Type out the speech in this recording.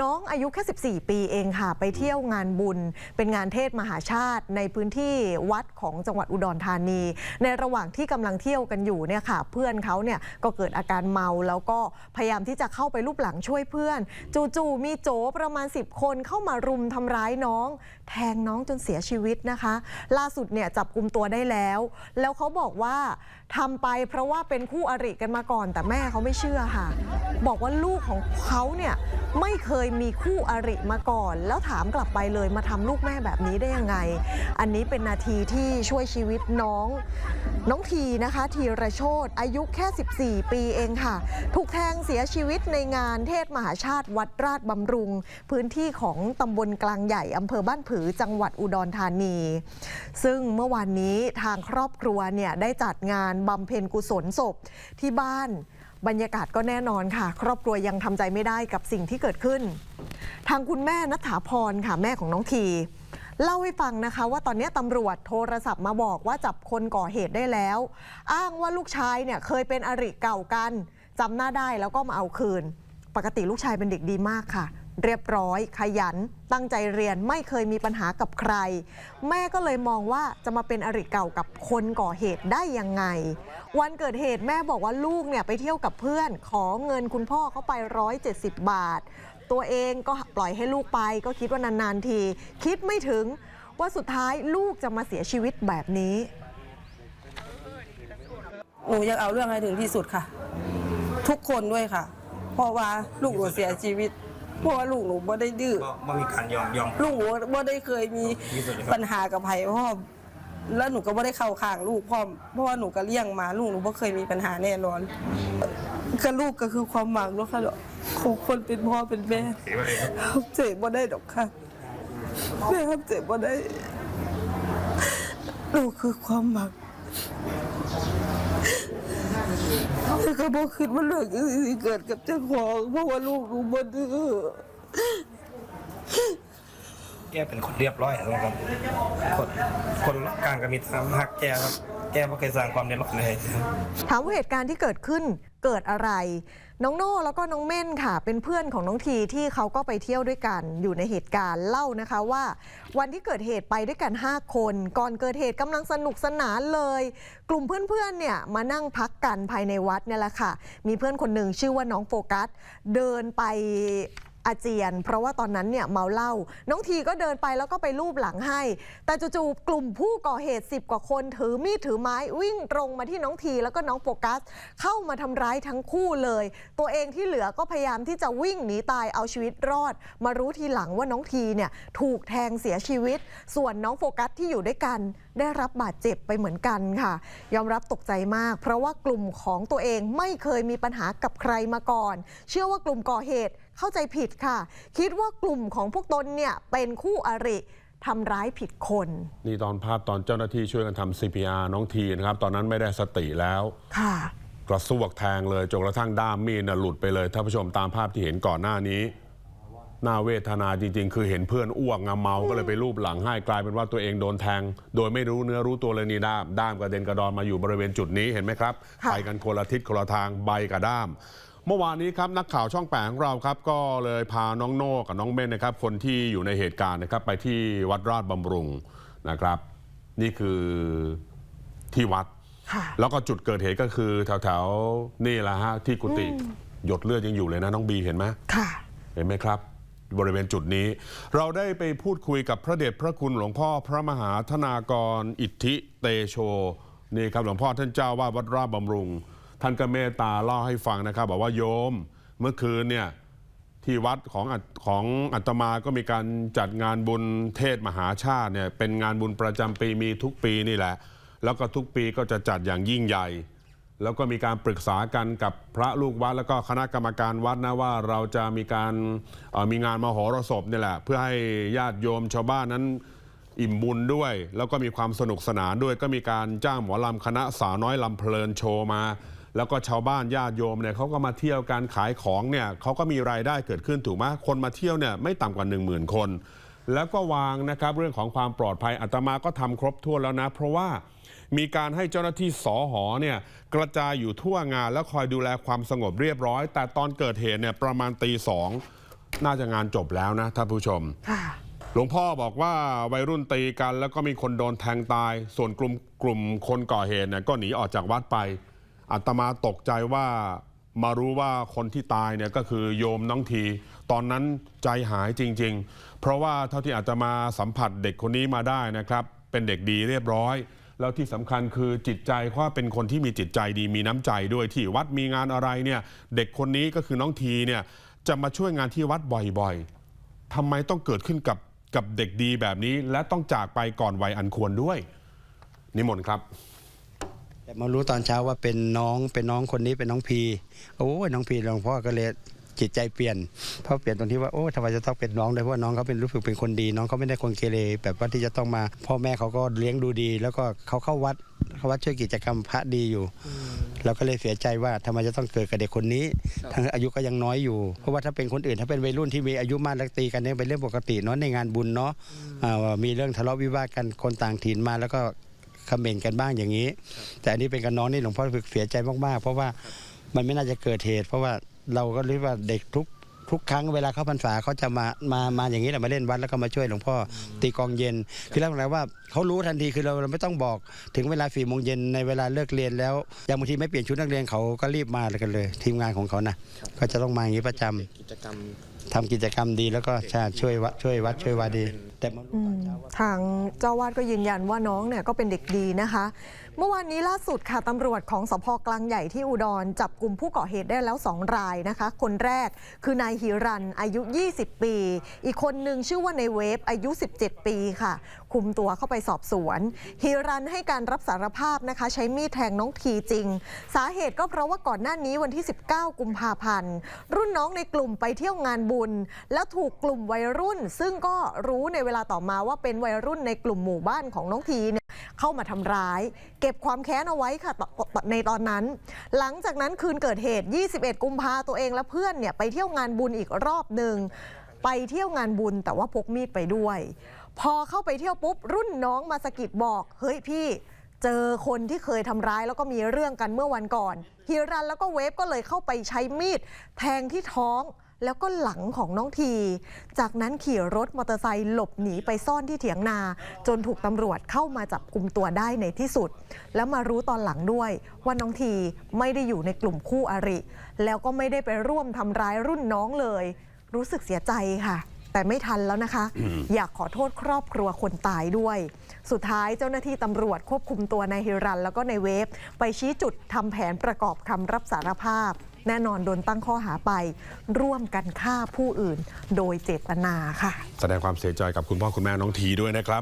น้องอายุแค่ 14 ปีเองค่ะ ไปเที่ยวงานบุญ เป็นงานเทศมหาชาติ ในพื้นที่วัดของจังหวัดอุดรธานี ในระหว่างที่กำลังเที่ยวกันอยู่เนี่ยค่ะ เพื่อนเขาเนี่ยก็เกิดอาการเมาแล้วก็พยายามที่จะเข้าไปรูปหลังช่วยเพื่อน จู่ๆมีโจประมาณ 10 คนเข้ามารุมทำร้ายน้อง แทงน้องจนเสียชีวิตนะคะ ล่าสุดเนี่ยจับกลุ่มตัวได้แล้ว แล้วเขาบอกว่าทำไปเพราะว่าเป็นคู่อริกันมาก่อน แต่แม่เขาไม่เชื่อค่ะ บอกว่าลูกของเขาเนี่ยไม่เคยยมีคู่อริมาก่อน แล้วถามกลับไปเลยมาทำลูกแม่แบบนี้ได้ยังไง อันนี้เป็นนาทีที่ช่วยชีวิตน้องน้องทีนะคะ ทีระโชตอายุแค่ 14 ปีเองค่ะ ถูกแทงเสียชีวิตในงานเทศมหาชาติวัดราชบำรุง พื้นที่ของตำบลกลางใหญ่อำเภอบ้านผือจังหวัดอุดรธานี ซึ่งเมื่อวานนี้ทางครอบครัวเนี่ยได้จัดงานบำเพ็ญกุศลศพที่บ้าน บรรยากาศก็แน่นอนค่ะ ครอบครัวยังทำใจไม่ได้กับสิ่งที่เกิดขึ้น ทางคุณแม่นัฐาพรค่ะแม่ของน้องทีเล่าให้ฟังนะคะ ว่าตอนนี้ตำรวจโทรศัพท์มาบอกว่าจับคนก่อเหตุได้แล้ว อ้างว่าลูกชายเนี่ยเคยเป็นอริเก่ากันจำหน้าได้แล้วก็มาเอาคืน ปกติลูกชายเป็นเด็กดีมากค่ะ เรียบร้อย ขยัน ตั้งใจเรียนไม่เคยมีปัญหากับใคร แม่ก็เลยมองว่าจะมาเป็นอริเก่ากับคนก่อเหตุได้ยังไง วันเกิดเหตุแม่บอกว่าลูกเนี่ยไปเที่ยวกับเพื่อน ขอเงินคุณพ่อเขาไป 170 บาท ตัวเองก็ปล่อยให้ลูกไป ก็คิดว่านานๆที คิดไม่ถึงว่าสุดท้ายลูกจะมาเสียชีวิตแบบนี้หนูอยากเอาเรื่องให้ถึงที่สุดค่ะ ทุกคนด้วยค่ะ เพราะว่าลูกหนูเสียชีวิต เพราะว่าลูกหนูบ่ได้ดื้อก็ไม่มีการยอมยอม ลูกหนูบ่ได้เคยมีปัญหากับไผพ่อมแล้วหนูก็บ่ได้เข้าข้างลูกพ่อมเพราะว่าหนูก็เลี้ยงมาลูกหนูบ่เคยมีปัญหาแน่นอนก็ลูกก็คือความหวังเนาะค่ะของคนเป็นพ่อเป็นแม่เจ็บบ่ได้ดอกค่ะแม่ครับเจ็บบ่ได้ลูกคือความหวัง แต่ก็บอกคิดว่าเรื่องนี้สิเกิดกับเจ้าของเพราะว่าลูกหนูบ่ดื้อแกเป็นคนเรียบร้อยนะครับ คนคนรอบกลางก็มีทำหักแกครับ แกไม่เคยสร้างความเดือดร้อนเลยถามว่าเหตุการณ์ที่เกิดขึ้นเกิดอะไร น้องโน่แล้วก็น้องเม่นค่ะ เป็นเพื่อนของน้องทีที่เขาก็ไปเที่ยวด้วยกันอยู่ในเหตุการณ์เล่านะคะว่า วันที่เกิดเหตุไปด้วยกัน 5 คน ก่อนเกิดเหตุกำลังสนุกสนานเลย กลุ่มเพื่อนๆเนี่ยมานั่งพักกันภายในวัดเนี่ยแหละค่ะ มีเพื่อนคนหนึ่งชื่อว่าน้องโฟกัส เดินไป อาเจียน เพราะว่าตอนนั้นเนี่ยเมาเหล้าน้องทีก็เดินไปแล้วก็ไปลูบหลังให้ แต่จู่ๆกลุ่มผู้ก่อเหตุ 10 กว่าคนถือมีดถือไม้วิ่งตรงมาที่น้องทีแล้วก็น้องโฟกัส เข้ามาทำร้ายทั้งคู่เลย ตัวเองที่เหลือก็พยายามที่จะวิ่งหนีตายเอาชีวิตรอด มารู้ทีหลังว่าน้องทีเนี่ยถูกแทงเสียชีวิต ส่วนน้องโฟกัสที่อยู่ด้วยกัน ได้รับบาดเจ็บไปเหมือนกันค่ะ ยอมรับตกใจมาก เพราะว่ากลุ่มของตัวเองไม่เคยมีปัญหากับใครมาก่อน เชื่อว่ากลุ่มก่อเหตุ เข้าใจผิดค่ะ คิดว่ากลุ่มของพวกตนเนี่ยเป็นคู่อริทำร้ายผิดคน นี่ตอนภาพตอนเจ้าหน้าที่ช่วยกันทำ CPR น้องทีนะครับ ตอนนั้นไม่ได้สติแล้ว ค่ะ กระซวกแทงเลยจนกระทั่งด้ามมีดน่ะหลุดไปเลยท่านผู้ชมตามภาพที่เห็นก่อนหน้านี้น่าเวทนาจริง ๆ คือเห็นเพื่อนอ้วกงาเมาก็เลยไปรูปหลังให้กลายเป็นว่าตัวเองโดนแทง โดยไม่รู้เนื้อรู้ตัวเลยนี่ด้ามด้ามกระเด็นกระดอนมาอยู่บริเวณจุดนี้เห็นไหมครับค่ะไปกันคนละทิศคนละทางใบกับด้าม เมื่อวานนี้ครับนักข่าวช่องแปดของเราครับก็เลยพาน้องโน่กับน้องเม่นนะครับ คนที่อยู่ในเหตุการณ์นะครับ ไปที่วัดราชบำรุงนะครับ นี่คือที่วัดค่ะแล้วก็จุดเกิดเหตุก็คือแถวๆนี่แหละฮะที่กุฏิหยดเลือดยังอยู่เลยนะน้องบีเห็นไหมค่ะเห็นไหมครับ บริเวณจุดนี้ เราได้ไปพูดคุยกับพระเดชพระคุณหลวงพ่อพระมหาธนากร อิทธิเตโชนี่ครับหลวงพ่อท่านเจ้าวาดวัดราชบำรุง ท่านก็เมตตาเล่าให้ฟังนะครับ บอกว่าโยมเมื่อคืนเนี่ยที่วัดของของอัตมาก็มีการจัดงานบุญเทศมหาชาติเนี่ยเป็นงานบุญประจำปีมีทุกปีนี่แหละ แล้วก็ทุกปีก็จะจัดอย่างยิ่งใหญ่ แล้วก็มีการปรึกษากันกับพระลูกวัด แล้วก็คณะกรรมการวัดนะว่าเราจะมีการมีงานมหรสพนี่แหละ เพื่อให้ญาติโยมชาวบ้านนั้นอิ่มบุญด้วย แล้วก็มีความสนุกสนานด้วยก็มีการจ้างหมอลำคณะสาวน้อยลำเพลินโชว์มา แล้วก็ชาวบ้านญาติโยมเนี่ยเขาก็มาเที่ยวการขายของเนี่ยเขาก็มีรายได้เกิดขึ้นถูกไหมคนมาเที่ยวเนี่ยไม่ต่ำกว่า 1 0,000 คน แล้วก็วางนะครับเรื่องของความปลอดภัยอาตมาก็ทำครบถ้วนแล้วนะ เพราะว่ามีการให้เจ้าหน้าที่สอหอเนี่ยกระจายอยู่ทั่วงาน แล้วคอยดูแลความสงบเรียบร้อย แต่ตอนเกิดเหตุเนี่ยประมาณตีสองน่าจะงานจบแล้วนะท่านผู้ชมค่ะหลวงพ่อบอกว่าวัยรุ่นตีกัน แล้วก็มีคนโดนแทงตาย ส่วนกลุ่มกลุ่มคนก่อเหตุเนี่ยก็หนีออกจากวัดไป อาตมาตกใจว่ามารู้ว่าคนที่ตายเนี่ยก็คือโยมน้องที ตอนนั้นใจหายจริง ๆ เพราะว่าเท่าที่อาตมาสัมผัสเด็กคนนี้มาได้นะครับ เป็นเด็กดีเรียบร้อย แล้วที่สำคัญคือจิตใจเขาเป็นคนที่มีจิตใจดีมีน้ำใจด้วยที่วัดมีงานอะไรเนี่ย เด็กคนนี้ก็คือน้องทีเนี่ยจะมาช่วยงานที่วัดบ่อยๆทำไมต้องเกิดขึ้นกับกับเด็กดีแบบนี้ และต้องจากไปก่อนวัยอันควรด้วย นิมนต์ครับ มารู้ตอนเช้าว่าเป็นน้องเป็นน้องคนนี้เป็นน้องพีโอ้ยน้องพีหลวงพ่อก็เลยจิตใจเปลี่ยนเพราะเปลี่ยนตรงที่ว่าโอ้ทำไมจะต้องเป็นน้องด้วยเพราะน้องเขาเป็นรู้สึกเป็นคนดี น้องเขาไม่ได้คนเกเรแบบว่าที่จะต้องมา พ่อแม่เขาก็เลี้ยงดูดี แล้วก็เขาเข้าวัดเข้าวัดช่วยกิจกรรมพระดีอยู่เราก็เลยเสียใจว่าทำไมจะต้องเกิดกับเด็กคนนี้ ทั้งอายุก็ยังน้อยอยู่ เพราะว่าถ้าเป็นคนอื่นถ้าเป็นวัยรุ่นที่มีอายุมากแล้วตีกันเนี่ยเป็นเรื่องปกติเนาะในงานบุญเนาะมีเรื่องทะเลาะวิวาทกันคนต่างถิ่นมาแล้วก็ คอมเมนต์กันบ้างอย่างนี้ แต่อันนี้เป็นกับน้องนี่หลวงพ่อรู้สึกเสียใจมากๆ เพราะว่ามันไม่น่าจะเกิดเหตุ เพราะว่าเราก็รู้ว่าเด็กทุกทุกครั้งเวลาเข้าพรรษาเขาจะมามามาอย่างนี้แหละมาเล่นวัดแล้วก็มาช่วยหลวงพ่อตีกลองเย็น คือเรื่องอะไรว่าเขารู้ทันทีคือเราเราไม่ต้องบอกถึงเวลาสี่โมงเย็นในเวลาเลิกเรียนแล้วอย่างบางทีไม่เปลี่ยนชุดนักเรียนเขาก็รีบมาเลยกันเลย ทีมงานของเขานะก็จะต้องมาอย่างนี้ประจำกิจกรรมทำกิจกรรมดีแล้วก็ใช่ช่วยวัดช่วยวัดช่วยวาดี แต่มารู้ตอนเช้าว่า ทางเจ้าวาดก็ยืนยันว่าน้องเนี่ยก็เป็นเด็กดีนะคะ เมื่อวานนี้ล่าสุดค่ะตำรวจของสพกลางใหญ่ที่อุดร จับกลุ่มผู้ก่อเหตุได้แล้ว 2 รายนะคะ คนแรกคือนายฮิรันอายุ 20 ปี อีกคนหนึ่งชื่อว่านายเวฟอายุ 17 ปีค่ะ คุมตัวเข้าไปสอบสวนฮิรันให้การรับสารภาพนะคะ ใช้มีดแทงน้องทีจริง สาเหตุก็เพราะว่าก่อนหน้านี้วันที่ 19 กุมภาพันธ์รุ่นน้องในกลุ่มไปเที่ยวงานบุญ แล้วถูกกลุ่มวัยรุ่น ซึ่งก็รู้ในเวลาต่อมาว่าเป็นวัยรุ่นในกลุ่มหมู่บ้านของน้องทีเนี่ยเข้ามาทำร้าย เก็บความแค้นเอาไว้ค่ะในตอนนั้น หลังจากนั้นคืนเกิดเหตุ 21 กุมภาตัวเองและเพื่อนเนี่ยไปเที่ยวงานบุญอีกรอบหนึ่งไปเที่ยวงานบุญแต่ว่าพกมีดไปด้วย พอเข้าไปเที่ยวปุ๊บ รุ่นน้องมาสะกิดบอก เฮ้ยพี่เจอคนที่เคยทำร้ายแล้วก็มีเรื่องกันเมื่อวันก่อนฮิรันแล้วก็เวฟก็เลยเข้าไปใช้มีดแทงที่ท้อง แล้วก็หลังของน้องที จากนั้นขี่รถมอเตอร์ไซค์หลบหนีไปซ่อนที่เถียงนา จนถูกตำรวจเข้ามาจับกลุ่มตัวได้ในที่สุด แล้วมารู้ตอนหลังด้วย ว่าน้องทีไม่ได้อยู่ในกลุ่มคู่อริ แล้วก็ไม่ได้ไปร่วมทำร้ายรุ่นน้องเลย รู้สึกเสียใจค่ะแต่ไม่ทันแล้วนะคะ อยากขอโทษครอบครัวคนตายด้วย สุดท้ายเจ้าหน้าที่ตำรวจควบคุมตัวนายฮิรัน แล้วก็นายเวฟ ไปชี้จุดทำแผนประกอบคำรับสารภาพ แน่นอนโดนตั้งข้อหาไป ร่วมกันฆ่าผู้อื่น โดยเจตนาค่ะ แสดงความเสียใจกับคุณพ่อคุณแม่น้องทีด้วยนะครับ